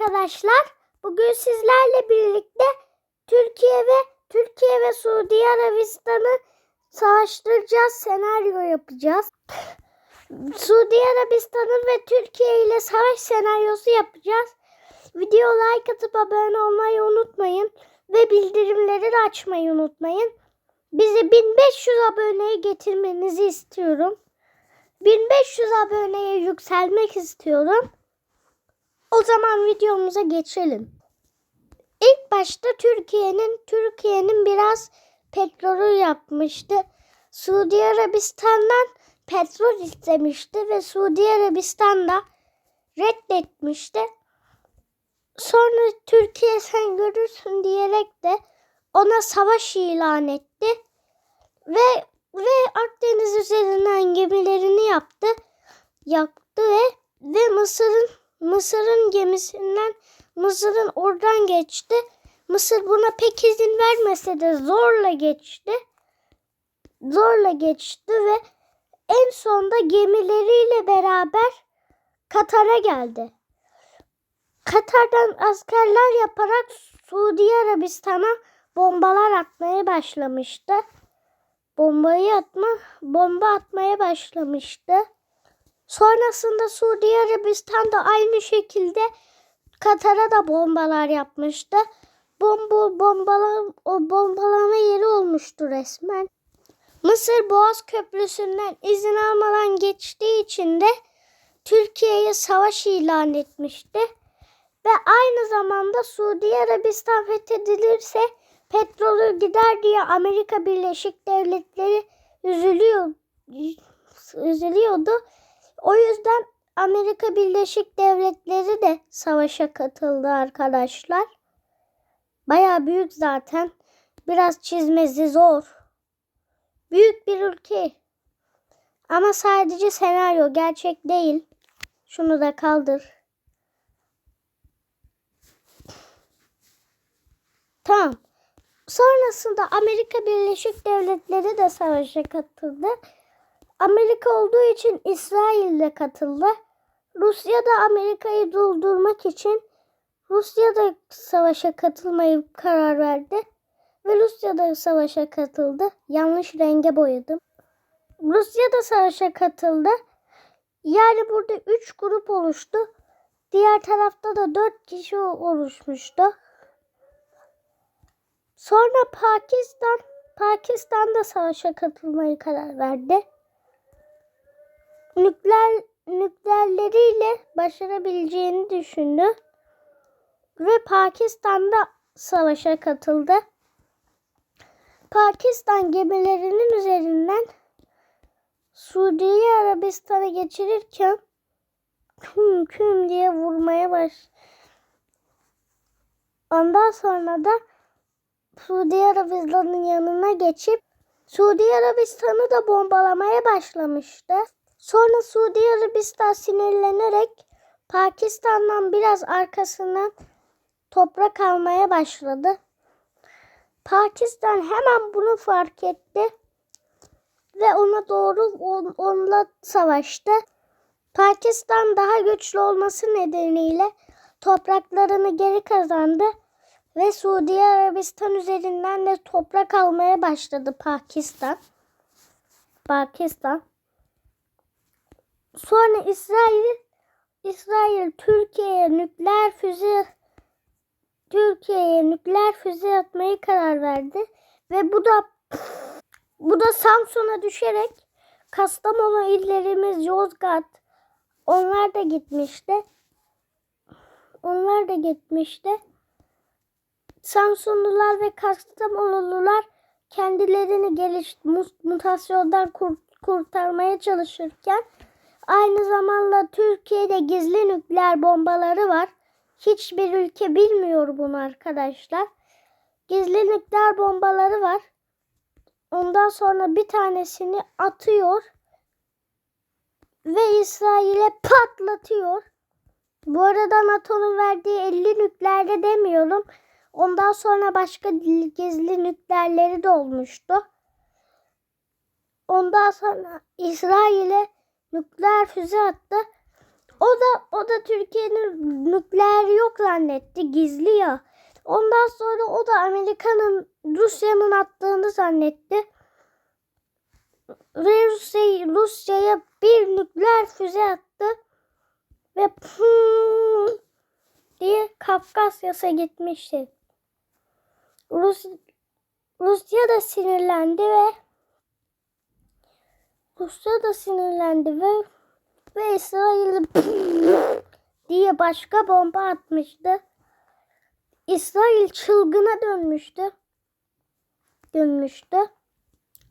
arkadaşlar. Bugün sizlerle birlikte Türkiye ve Türkiye ve Suudi Arabistan'ı savaştıracağız, senaryo yapacağız. Suudi Arabistan'ın ve Türkiye ile savaş senaryosu yapacağız. Video like atıp abone olmayı unutmayın ve bildirimleri de açmayı unutmayın. Bizi 1500 aboneye getirmenizi istiyorum. 1500 aboneye yükselmek istiyorum. O zaman videomuza geçelim. İlk başta Türkiye'nin Türkiye'nin biraz petrolü yapmıştı. Suudi Arabistan'dan petrol istemişti ve Suudi Arabistan da reddetmişti. Sonra Türkiye sen görürsün diyerek de ona savaş ilan etti ve ve Akdeniz üzerinden gemilerini yaptı. Yaptı ve ve Mısır'ın Mısır'ın gemisinden Mısır'ın oradan geçti. Mısır buna pek izin vermese de zorla geçti. Zorla geçti ve en sonda gemileriyle beraber Katar'a geldi. Katar'dan askerler yaparak Suudi Arabistan'a bombalar atmaya başlamıştı. Bombayı atma, bomba atmaya başlamıştı. Sonrasında Suudi Arabistan da aynı şekilde Katar'a da bombalar yapmıştı. Bomba, bombala, o bombalama yeri olmuştu resmen. Mısır Boğaz Köprüsü'nden izin almadan geçtiği için de Türkiye'ye savaş ilan etmişti. Ve aynı zamanda Suudi Arabistan fethedilirse petrolü gider diye Amerika Birleşik Devletleri üzülüyor, üzülüyordu. O yüzden Amerika Birleşik Devletleri de savaşa katıldı arkadaşlar. Baya büyük zaten. Biraz çizmesi zor. Büyük bir ülke. Ama sadece senaryo gerçek değil. Şunu da kaldır. Tamam. Sonrasında Amerika Birleşik Devletleri de savaşa katıldı. Amerika olduğu için İsrail de katıldı. Rusya da Amerika'yı durdurmak için Rusya da savaşa katılmayı karar verdi. Ve Rusya da savaşa katıldı. Yanlış renge boyadım. Rusya da savaşa katıldı. Yani burada 3 grup oluştu. Diğer tarafta da 4 kişi oluşmuştu. Sonra Pakistan Pakistan da savaşa katılmayı karar verdi. Nükleer nükleerleriyle başarabileceğini düşündü ve Pakistan'da savaşa katıldı. Pakistan gemilerinin üzerinden Suudi Arabistan'a geçirirken küm küm diye vurmaya baş. Ondan sonra da Suudi Arabistan'ın yanına geçip Suudi Arabistan'ı da bombalamaya başlamıştı. Sonra Suudi Arabistan sinirlenerek Pakistan'dan biraz arkasından toprak almaya başladı. Pakistan hemen bunu fark etti ve ona doğru on, onunla savaştı. Pakistan daha güçlü olması nedeniyle topraklarını geri kazandı ve Suudi Arabistan üzerinden de toprak almaya başladı Pakistan. Pakistan. Sonra İsrail İsrail Türkiye'ye nükleer füze Türkiye'ye nükleer füze atmayı karar verdi ve bu da bu da Samsun'a düşerek Kastamonu illerimiz Yozgat onlar da gitmişti. Onlar da gitmişti. Samsunlular ve Kastamonulular kendilerini geliş mutasyondan kur, kurtarmaya çalışırken aynı zamanda Türkiye'de gizli nükleer bombaları var. Hiçbir ülke bilmiyor bunu arkadaşlar. Gizli nükleer bombaları var. Ondan sonra bir tanesini atıyor ve İsrail'e patlatıyor. Bu arada NATO'nun verdiği 50 nükleerde demiyorum. Ondan sonra başka gizli nükleerleri de olmuştu. Ondan sonra İsrail'e nükleer füze attı. O da o da Türkiye'nin nükleer yok zannetti. Gizli ya. Ondan sonra o da Amerika'nın Rusya'nın attığını zannetti. Ve Rusya, Rusya'ya bir nükleer füze attı. Ve pum diye Kafkasya'sa gitmişti. Rus, Rusya da sinirlendi ve Rusya da sinirlendi ve ve İsrail diye başka bomba atmıştı. İsrail çılgına dönmüştü. Dönmüştü.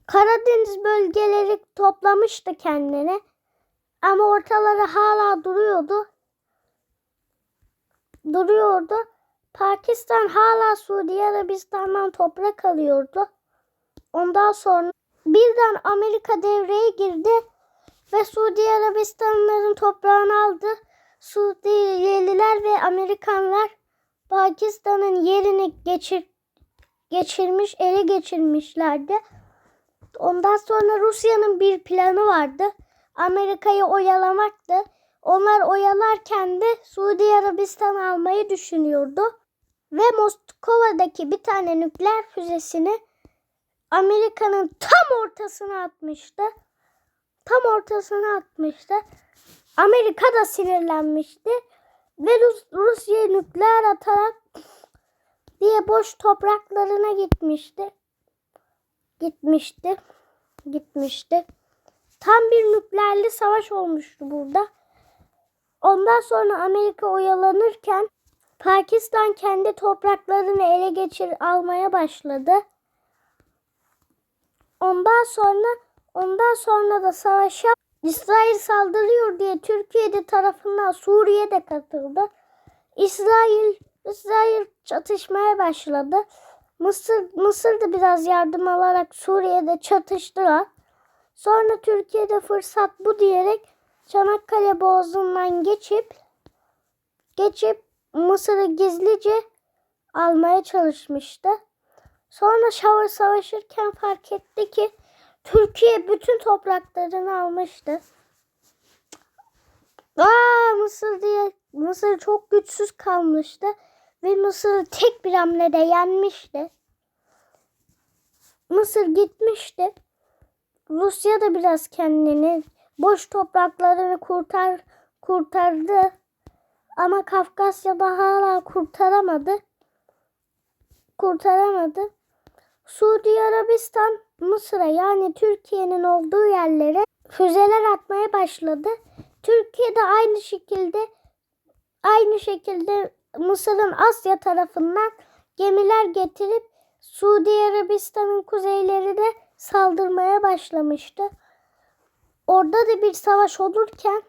Karadeniz bölgeleri toplamıştı kendine. Ama ortaları hala duruyordu. Duruyordu. Pakistan hala Suudi Arabistan'dan toprak alıyordu. Ondan sonra birden Amerika devreye girdi ve Suudi Arabistanların toprağını aldı. Suudiyeliler ve Amerikanlar Pakistan'ın yerini geçir, geçirmiş, ele geçirmişlerdi. Ondan sonra Rusya'nın bir planı vardı. Amerika'yı oyalamaktı. Onlar oyalarken de Suudi Arabistan almayı düşünüyordu. Ve Moskova'daki bir tane nükleer füzesini Amerika'nın tam ortasına atmıştı. Tam ortasına atmıştı. Amerika da sinirlenmişti. Ve Rus, Rusya nükleer atarak diye boş topraklarına gitmişti. Gitmişti. Gitmişti. Tam bir nükleerli savaş olmuştu burada. Ondan sonra Amerika oyalanırken Pakistan kendi topraklarını ele geçir almaya başladı. Ondan sonra ondan sonra da savaşa İsrail saldırıyor diye Türkiye'de tarafından Suriye'de katıldı. İsrail İsrail çatışmaya başladı. Mısır Mısır da biraz yardım alarak Suriye'de çatıştılar. Sonra Türkiye'de fırsat bu diyerek Çanakkale Boğazı'ndan geçip geçip Mısır'ı gizlice almaya çalışmıştı. Sonra Şavur savaşırken fark etti ki Türkiye bütün topraklarını almıştı. Aa Mısır diye Mısır çok güçsüz kalmıştı ve Mısır tek bir hamlede yenmişti. Mısır gitmişti. Rusya da biraz kendini boş topraklarını kurtar kurtardı. Ama Kafkasya'da hala kurtaramadı. Kurtaramadı. Suudi Arabistan Mısır'a yani Türkiye'nin olduğu yerlere füzeler atmaya başladı. Türkiye de aynı şekilde aynı şekilde Mısır'ın Asya tarafından gemiler getirip Suudi Arabistan'ın kuzeylerine saldırmaya başlamıştı. Orada da bir savaş olurken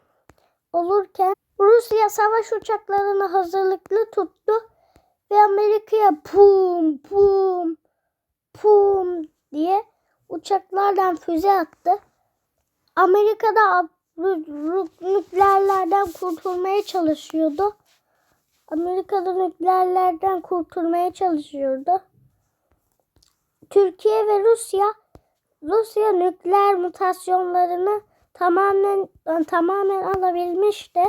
olurken Rusya savaş uçaklarını hazırlıklı tuttu ve Amerika'ya pum pum pum diye uçaklardan füze attı. Amerika'da nükleerlerden kurtulmaya çalışıyordu. Amerika'da nükleerlerden kurtulmaya çalışıyordu. Türkiye ve Rusya Rusya nükleer mutasyonlarını tamamen tamamen alabilmişti.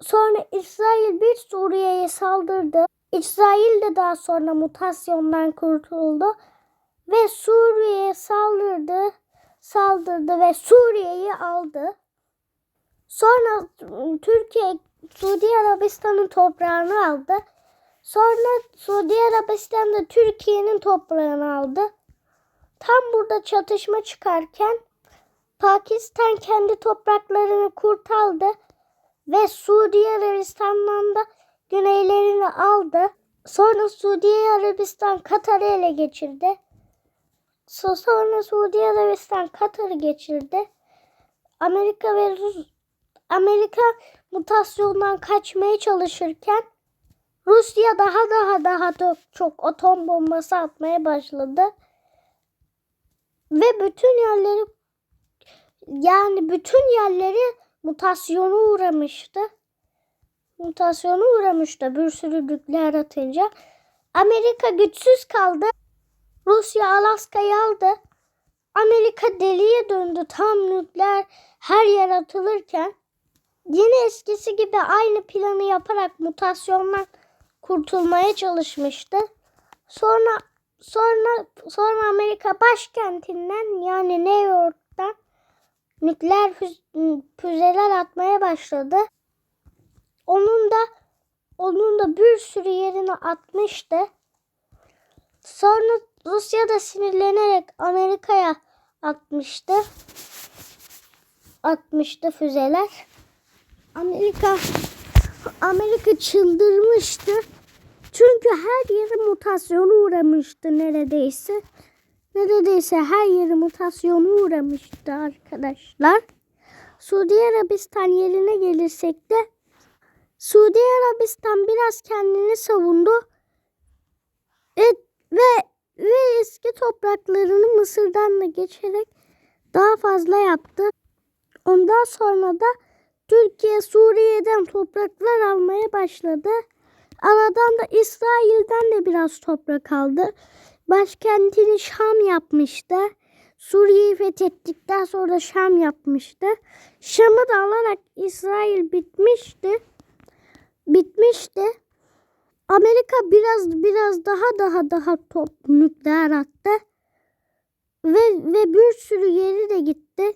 Sonra İsrail bir Suriye'ye saldırdı. İsrail de daha sonra mutasyondan kurtuldu ve Suriye'ye saldırdı, saldırdı ve Suriye'yi aldı. Sonra Türkiye Suudi Arabistan'ın toprağını aldı. Sonra Suudi Arabistan da Türkiye'nin toprağını aldı. Tam burada çatışma çıkarken Pakistan kendi topraklarını kurtardı ve Suudi Arabistan'dan da güneylerini aldı. Sonra Suudi Arabistan Katar'ı ele geçirdi. Sonra Suudi Arabistan Katar'ı geçirdi. Amerika ve Rus Amerika mutasyondan kaçmaya çalışırken Rusya daha daha daha çok, çok atom bombası atmaya başladı. Ve bütün yerleri yani bütün yerleri mutasyona uğramıştı. Mutasyona uğramıştı bir sürü nükleer atınca. Amerika güçsüz kaldı. Rusya Alaska'yı aldı. Amerika deliye döndü tam nükleer her yer atılırken. yine eskisi gibi aynı planı yaparak mutasyondan kurtulmaya çalışmıştı. Sonra sonra sonra Amerika başkentinden yani New York'tan nükleer füz- füzeler atmaya başladı. Onun da onun da bir sürü yerine atmıştı. Sonra Rusya da sinirlenerek Amerika'ya atmıştı. Atmıştı füzeler. Amerika Amerika çıldırmıştı. Çünkü her yeri mutasyona uğramıştı neredeyse. Neredeyse her yeri mutasyona uğramıştı arkadaşlar. Suudi Arabistan yerine gelirsek de Suudi Arabistan biraz kendini savundu. E, ve ve eski topraklarını Mısır'dan da geçerek daha fazla yaptı. Ondan sonra da Türkiye Suriye'den topraklar almaya başladı. Aradan da İsrail'den de biraz toprak aldı. Başkentini Şam yapmıştı. Suriye'yi fethettikten sonra Şam yapmıştı. Şam'ı da alarak İsrail bitmişti. Bitmişti. Amerika biraz biraz daha daha daha top nükleer attı. Ve ve bir sürü yeri de gitti.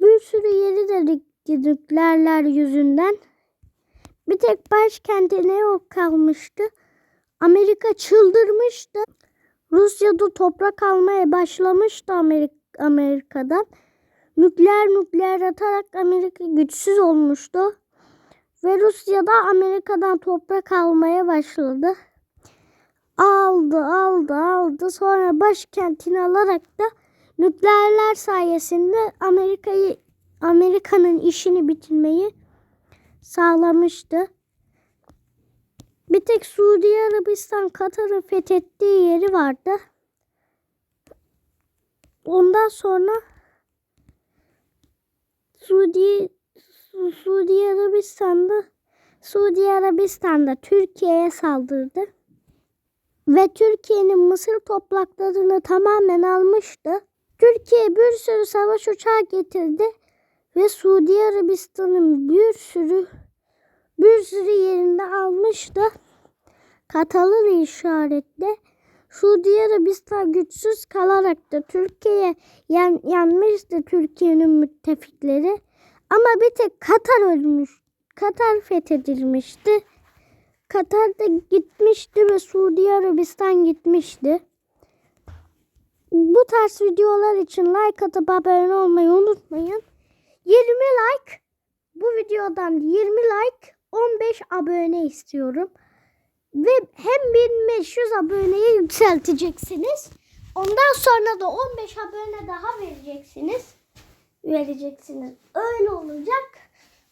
Bir sürü yeri de nükleerler yüzünden. Bir tek başkenti New York kalmıştı. Amerika çıldırmıştı. Rusya'da toprak almaya başlamıştı Amerika, Amerika'dan. Nükleer nükleer atarak Amerika güçsüz olmuştu. Ve Rusya da Amerika'dan toprak almaya başladı. Aldı, aldı, aldı. Sonra başkentini alarak da nükleerler sayesinde Amerika'yı Amerika'nın işini bitirmeyi sağlamıştı. Bir tek Suudi Arabistan Katar'ın fethettiği yeri vardı. Ondan sonra Suudi Su- Suudi Arabistan'da Suudi Arabistan'da Türkiye'ye saldırdı. Ve Türkiye'nin Mısır topraklarını tamamen almıştı. Türkiye bir sürü savaş uçağı getirdi ve Suudi Arabistan'ın bir sürü bir sürü yerinde almıştı. Katalı işaretle Suudi Arabistan güçsüz kalarak da Türkiye'ye yan, yanmıştı Türkiye'nin müttefikleri. Ama bir tek Katar ölmüş. Katar fethedilmişti. Katar da gitmişti ve Suudi Arabistan gitmişti. Bu tarz videolar için like atıp abone olmayı unutmayın. 20 like bu videodan 20 like 15 abone istiyorum. Ve hem 1500 aboneye yükselteceksiniz. Ondan sonra da 15 abone daha vereceksiniz. Vereceksiniz. Öyle olacak.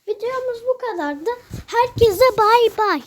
Videomuz bu kadardı. Herkese bay bay.